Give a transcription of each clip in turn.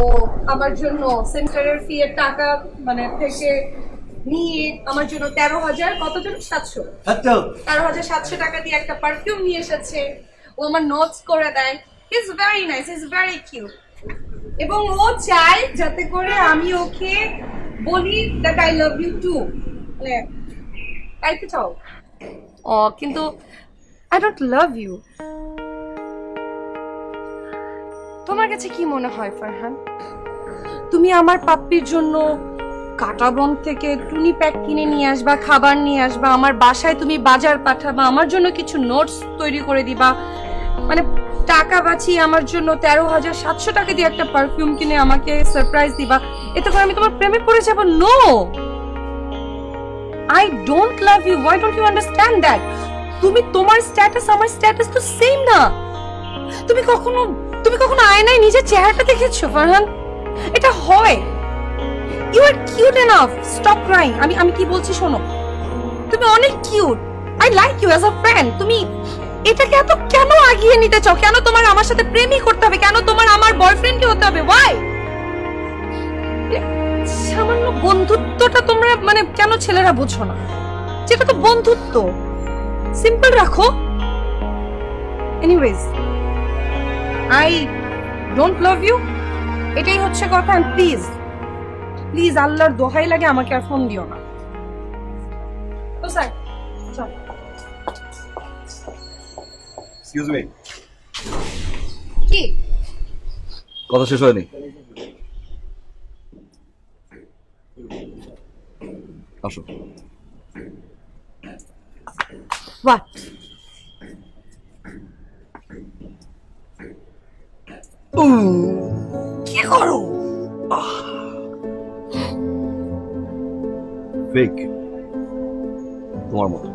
ও আমার জন্য সেন্টারের ফি এর টাকা মানে থেকে নিয়ে আমার জন্য তেরো হাজার কত জন সাতশো। তেরো হাজার সাতশো টাকা দিয়ে একটা পারফিউম নিয়ে এসেছে। ও আমার নোটস করে দেয়। Is very nice is very cute এবং ও চায় যাতে করে আমি ওকে বলি that I love you too মানে তাইতে চাও। ও কিন্তু আই ডোন্ট লাভ ইউ তোমার কাছে কি মনে হয়, ফারহান? তুমি আমার পাপ্পির জন্য কাটাবন থেকে টুনি প্যাক কিনে নিয়ে আসবা, খাবার নিয়ে আসবা, আমার বাসায় তুমি বাজার পাঠাবা, আমার জন্য কিছু নোটস তৈরি করে দিবা। মানে টাকা বাঁচিয়ে আমার জন্য তেরো হাজার সাতশো টাকা দিয়ে একটা পারফিউম কিনে আমাকে সারপ্রাইজ দিবা। এতে করে আমি তোমার প্রেমে পড়ে যাব? No I don't love you why don't you understand that তুমি তোমার স্ট্যাটাস আমার স্ট্যাটাস তো সেম না। তুমি কখনো তুমি কখনো আয়নায় নিজের চেহারাটা দেখেছ, ফারহান? এটা হয়। You are cute enough stop crying আমি আমি কি বলছি শোনো? তুমি অনেক cute I like you as a friend তুমি এটাকে এত কেন আগিয়ে নিতে চাও? কেন তোমার আমার সাথে প্রেমই করতে হবে? কেন তোমার আমার বয়ফ্রেন্ডই হতে হবে? ওয়াই সামান্য বন্ধুত্বটা তোমরা মানে কেন ছেলেরা বুঝো না? যেটা তো বন্ধুত্ব। সিম্পল রাখো। Anyways I don't love you এটাই হচ্ছে কথা প্লিজ প্লিজ আল্লাহর দোহাই লাগে আমাকে আর ফোন দিও না। তো স্যার চল। এক্সকিউজ মি কি? কথা শেষ হয়নি। আসো। হোয়াট কি করো? ফেক তোমার মতো।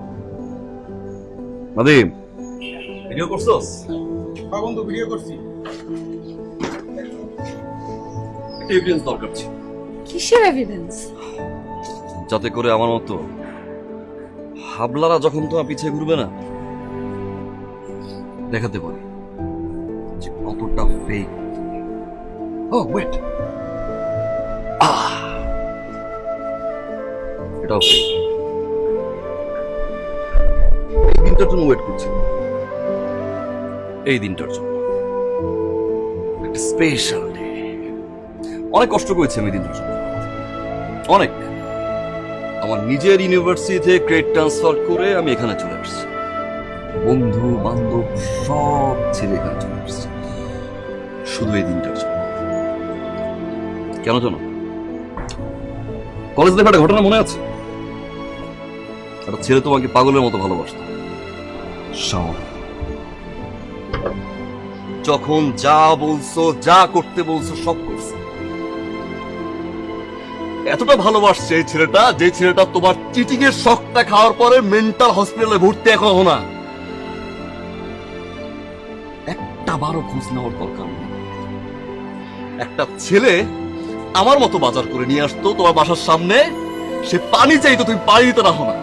নাদিম ভিডিও করছস? হ্যাঁ বন্ধু ভিডিও করছি। একটা এভিডেন্স দরকার ছিল। কিসের এভিডেন্স যাতে করে আমার মতো হাবলারা যখন তোমার পিছিয়ে ঘুরবে না দেখাতে পারি। কতটা ফেক ও ওয়েট এটাও ফেক এই দিনটার জন্য ওয়েট করছি। এই দিনটার জন্য। একটা স্পেশাল ডে অনেক কষ্ট করেছি আমি দিনটার জন্য। অনেক। আমার নিজের ইউনিভার্সিটি থেকে ক্রেড ট্রান্সফার করে আমি এখানে চলে আসছি। বন্ধু বান্ধব সব ছেলে এখানে শুধু এই দিনটার জন্য। কেন জানো? কলেজ লাইফে একটা ঘটনা মনে আছে? একটা ছেলে তোমাকে পাগলের মতো ভালোবাসত। যখন যা বলছো যা করতে বলছো সব করছে। এতটা ভালোবাসছে এই ছেলেটা যে ছেলেটা তোমার চিটিং এর শখটা খাওয়ার পরে মেন্টাল হসপিটালে ভর্তি এখনও না একটা বারো খোঁজ নেওয়ার দরকার নেই। একটা ছেলে আমার মতো বাজার করে নিয়ে আসতো তোমার বাসার সামনে। সে পানি চাইতো, তুমি পানি দিতে রাখো না।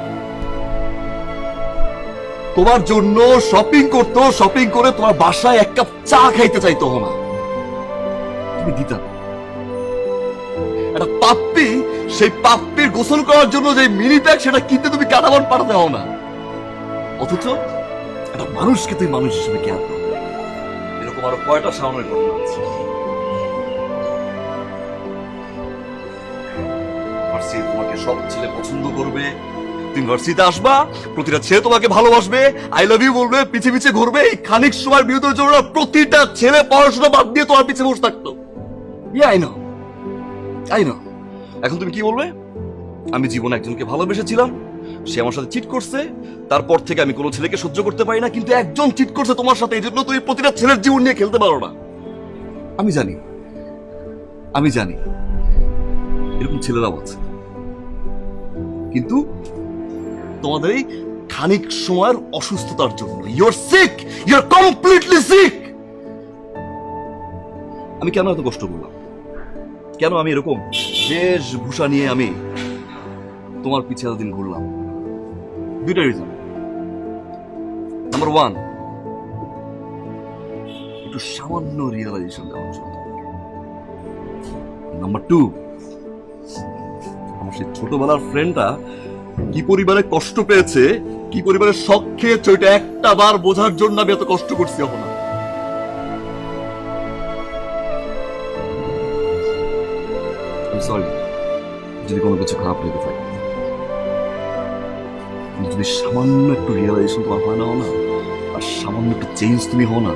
তোমার জন্য শপিং করতো শপিং করে তোমার বাসায় এক কাপ চা খাইতে চাইতো না। তুমি দিতে একটা পাপ্পি, সেই পাপ্পির গোসল করার জন্য যে মিনি প্যাক সেটা কিনতে তুমি কাটাবান পাঠাতে হও না। অথচ একটা মানুষকে তুই মানুষ হিসেবে জ্ঞান দাও। এরকম আরও কয়টা সামনের ঘটনা আছে। সব ছেলে পছন্দ করবে। তুমি ভার্সিটিতে আসবা প্রতিটা ছেলে তোমাকে ভালোবাসবে আই লাভ ইউ বলবে পিছে পিছে ঘুরবে এই খানিক সময় বিরতির জন্য প্রতিটা ছেলে পড়াশোনা বাদ দিয়ে তোমার পিছে বসে থাকতো। ইয়া আই নো আই না এখন তুমি কি বলবে? আমি জীবনে একজনকে ভালোবেসেছিলাম সে আমার সাথে চিট করছে তারপর থেকে আমি কোনো ছেলেকে সহ্য করতে পারি না কিন্তু একজন চিট করছে তোমার সাথে এই জন্য তুমি প্রতিটা ছেলের জীবন নিয়ে খেলতে পারো না। আমি জানি। আমি জানি। এরকম ছেলেরাও আছে। কিন্তু তোমাদের এই খানিক সময়ের অসুস্থতার জন্য। You're sick you're completely sick আমি কেন এত কষ্ট করলাম? কেন আমি এরকম বেশভূষা নিয়ে আমি তোমার পিছে এতদিন ঘুরলাম? দুইটা রিজন নাম্বার ওয়ান একটু সামান্য রিয়েলাইজেশন দেওয়ার জন্য। নাম্বার টু আমার সেই ছোটবেলার ফ্রেন্ডটা কি পরিবারে কষ্ট পেয়েছে, কি পরিবারে শখ খেয়েছে, ওইটা একটা বার বোঝার জন্য আমি এত কষ্ট করছি এখন সরি যদি কোনো কিছু খারাপ লেগে থাকে। যদি সামান্য একটু রিয়েলাইজেশন তোমার হয় না না, আর সামান্য একটু চেঞ্জ তুমি হও না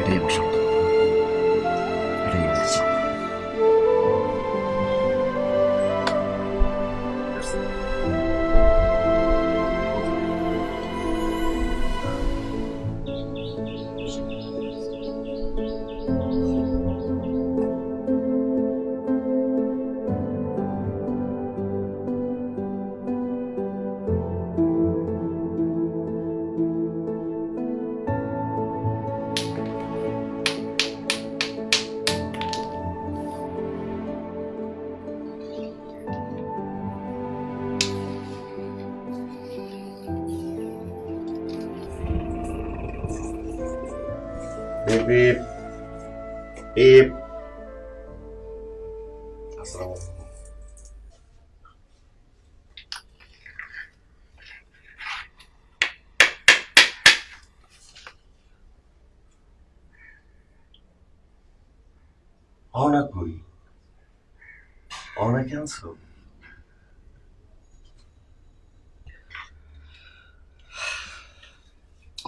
এটাই আমার Beep beep. Beep. আসসালামু আলাইকুম। অনা কই অনা ক্যান্সেল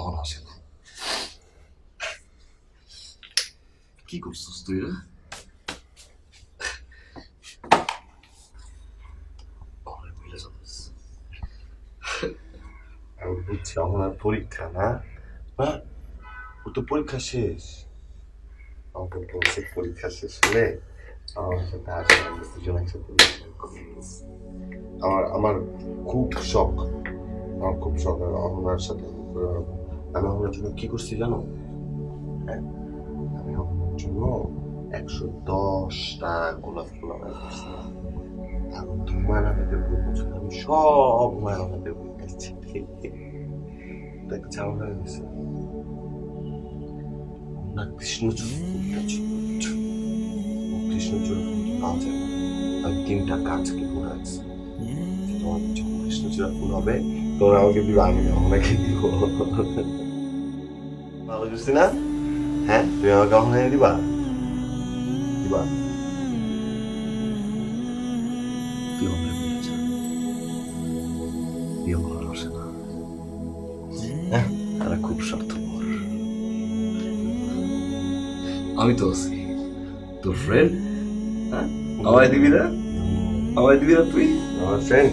অন আসে না কি করছিস তুই রে আমি বুঝছি আমার পরীক্ষা না ও তো পরীক্ষা শেষ আমাকে বলছে পরীক্ষা শেষ হলে আমার সাথে আসে আমরা দুজন একসাথে আমার আমার খুব শখ আমার খুব শখ আমার সাথে আমি। আমি আমার জন্য কি করছি জানো হ্যাঁ আমি আমার জন্য একশো দশটা গোলাপ ফুল আমার করছি তারপর তোমার আমাকে প্রপোজ আমি সব মায়ের আমাকে বলতেছি দেখ ঝামেলা হয়ে গেছে না, কৃষ্ণচূড় ফুলটা ছিল কৃষ্ণচূড় ফুল পাওয়া যায়। আমি তিনটা গাছকে ঘুরাইছি তোমার যখন কৃষ্ণচূড়া ফুল হবে? তোমরা আমাকে দিবে, আমি আমাকে দিব। ভালো করছি হ্যাঁ তুমি আমাকে কখন এনে দিবা? দিবা? তুই তুই হ্যাঁ তারা খুব স্বার্থপর। আমি তো আছি। তোর ফ্রেন্ড হ্যাঁ? আমায় দিবি না? আমায় দিবি না তুই? আমার ফ্রেন্ড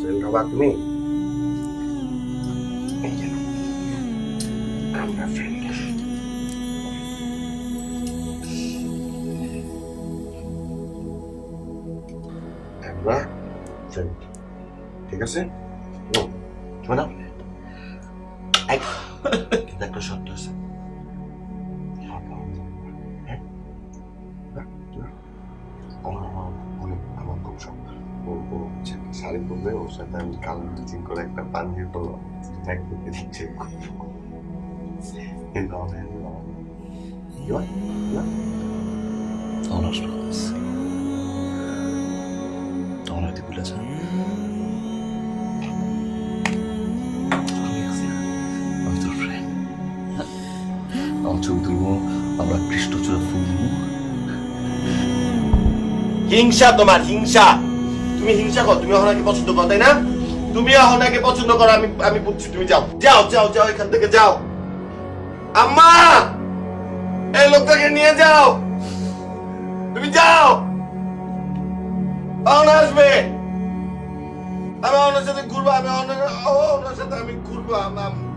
ফ্রেন্ড হবা তুমি? আমরা ফ্রেন্ড ঠিক আছে? শোনা কিন্তু একটা শর্ত আছে। আমার খুব শখ ও ও শাড়ি পরবে করে একটা পাঞ্জাবি পরবো একদম দিচ্ছে কিন্তু তখন আসবে তখন হয়তো ভুলে যা আমি আছি না। আমি তোর ফ্রেন্ড আমার ছবি তুলবো ফুল হিংসা তোমার, হিংসা। তুমি হিংসা কর, তুমি অহনাকে পছন্দ করো, তাই না? তুমি অহনাকে পছন্দ করো, আমি আমি বুঝছি, তুমি যাও। যাও যাও যাও, এখান থেকে যাও। আম্মা! এই লোকটাকে নিয়ে যাও। তুমি যাও। অহনা আসবে। আমি অন্যের সাথে ঘুরবো আমি অন্য অন্যের সাথে আমি ঘুরবো আম-